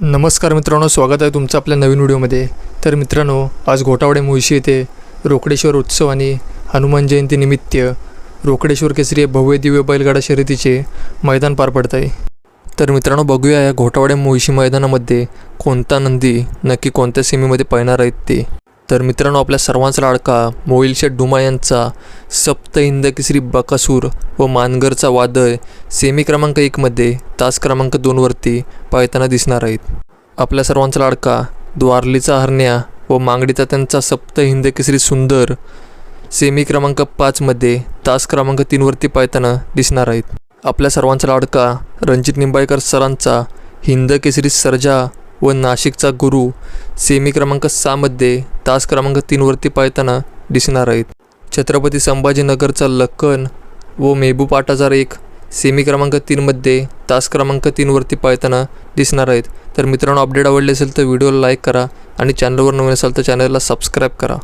नमस्कार मित्रांनो स्वागत आहे तुमचं आपल्या नवीन व्हिडिओमध्ये. तर मित्रांनो आज घोटावडे मुळशी येथे रोकडेश्वर उत्सव आणि हनुमान जयंतीनिमित्त रोकडेश्वर केसरी भव्य दिव्य बैलगाडा शर्यतीचे मैदान पार पडत आहे. तर मित्रांनो बघूया या घोटावडे मुळशी मैदानामध्ये कोणता नंदी नक्की कोणत्या सीमेमध्ये पळणार आहेत ते. तर मित्रांनो आपल्या सर्वांचा लाडका मोईलशेठ डुमा यांचा सप्त हिंद बकासूर व मानगरचा वादळ सेमी क्रमांक एकमध्ये तास क्रमांक दोनवरती पाहताना दिसणार आहेत. आपल्या सर्वांचा लाडका द्वारलीचा हरण्या व मांगडीचा त्यांचा सप्त हिंद केसरी सुंदर सेमी क्रमांक पाचमध्ये तास क्रमांक तीनवरती पाहताना दिसणार आहेत. आपल्या सर्वांचा लाडका रणजित निंबाळकर सरांचा हिंद केसरी सर्जा व नाशिकचा गुरु सेमी क्रमांक सहामध्ये तास क्रमांक तीनवरती पाळताना दिसणार आहेत. छत्रपती संभाजीनगरचा लखन व मेहबूब आठ हजार एक सेमी क्रमांक तीनमध्ये तास क्रमांक तीनवरती पाळताना दिसणार आहेत. तर मित्रांनो अपडेट आवडले असेल तर व्हिडिओला लाईक करा आणि चॅनलवर नवीन असाल तर चॅनलला सबस्क्राईब करा.